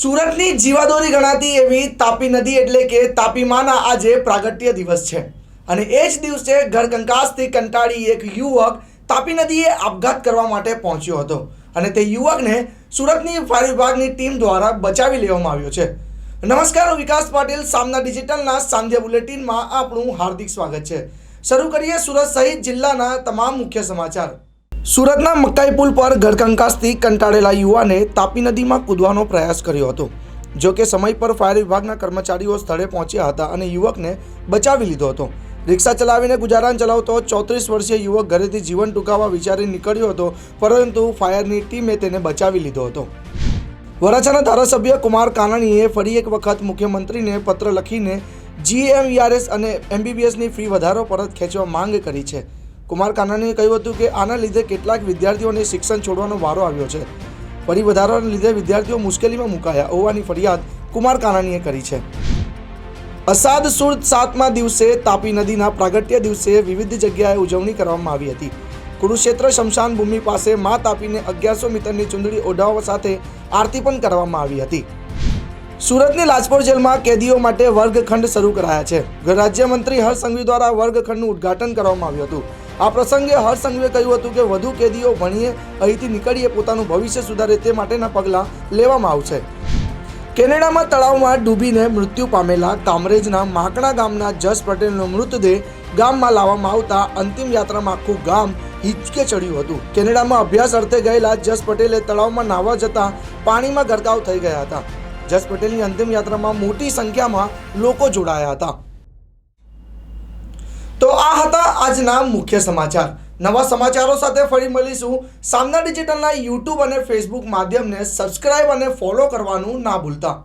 સુરતની જીવાદોરી ગણાતી એવી તાપી નદી એટલે કે તાપીમાના આજે પ્રાગટ્ય દિવસ છે. અને એ જ દિવસે ઘરકંકાસથી કંટાળી એક યુવક તાપી નદીએ આપઘાત કરવા માટે પહોંચ્યો હતો. અને તે યુવકને સુરતની ફાયર વિભાગની ટીમ દ્વારા બચાવી લેવામાં આવ્યો છે. નમસ્કાર, હું વિકાસ પાટીલ, સામના ડિજિટલના સાંધ્ય બુલેટિનમાં આપણું હાર્દિક સ્વાગત છે. શરૂ કરીએ સુરત સહિત જિલ્લાના તમામ મુખ્ય સમાચાર. સુરતના મકાઈ પુલ પર ઘરકંકાસથી કંટાળેલા યુવાને તાપી નદીમાં કૂદવાનો પ્રયાસ કર્યો હતો. જો કે સમય પર ફાયર વિભાગના કર્મચારીઓ સ્થળે પહોંચ્યા હતા અને યુવકને બચાવી લીધો હતો. રિક્ષા ચલાવીને ગુજારાન ચલાવતો ચોત્રીસ વર્ષીય યુવક ઘરેથી જીવન ટૂંકાવવા વિચારી નીકળ્યો હતો, પરંતુ ફાયરની ટીમે તેને બચાવી લીધો હતો. વરાછાના ધારાસભ્ય કુમાર કાનાણીએ ફરી એક વખત મુખ્યમંત્રીને પત્ર લખીને, જીએમઈઆરએસ અને એમબીબીએસની ફી વધારો પરત ખેંચવા માંગ કરી છે. કુમાર કાનાણીએ કહ્યું હતું કે આના લીધે કેટલાક વિદ્યાર્થીઓને શિક્ષણ છોડવાનો વારો આવ્યો છે. ફરી વધારાને લીધે વિદ્યાર્થીઓ મુશ્કેલીમાં મુકાયા હોવાની ફરિયાદ કુમાર કાનાણીએ કરી છે. અસાદ સુદ સાતમા દિવસે તાપી નદીના પ્રાગટ્ય દિવસે વિવિધ જગ્યાએ ઉજવણી કરવામાં આવી હતી. કુરુક્ષેત્ર શમશાન ભૂમિ પાસે મા તાપીને અગિયારસો મીટરની ચુંદડી ઓઢાવવા સાથે આરતી પણ કરવામાં આવી હતી. સુરતની લાજપોર જેલમાં કેદીઓ માટે વર્ગખંડ શરૂ કરાયા છે. ગૃહ રાજ્યમંત્રી હર્ષ સંઘવી દ્વારા વર્ગખંડનું ઉદ્ઘાટન કરવામાં આવ્યું હતું. આ પ્રસંગે હર્ષ કહ્યું હતું કે વધુ કેદીઓ ભણીએ અહીંથી નીકળીએ, પોતાનું ભવિષ્ય સુધારે તે માટેના પગલાં લેવામાં આવશે. કેનેડામાં તળાવમાં ડૂબીને મૃત્યુ પામેલા કામરેજના માકણા ગામના જસ પટેલનો મૃતદેહ ગામમાં લાવવામાં આવતા અંતિમ યાત્રામાં આખું ગામ હિચકે ચડ્યું હતું. કેનેડામાં અભ્યાસ અર્થે ગયેલા જસ પટેલે તળાવમાં નાહવા જતા પાણીમાં ગરકાવ થઈ ગયા હતા. જસ પટેલની અંતિમ યાત્રામાં મોટી સંખ્યામાં લોકો જોડાયા હતા. તો આ હતા આજના મુખ્ય સમાચાર. નવા સમાચારો સાથે ફરી મળીશું. સામના ડિજિટલના યુટ્યુબ અને ફેસબુક માધ્યમને સબસ્ક્રાઇબ અને ફોલો કરવાનું ના ભૂલતા.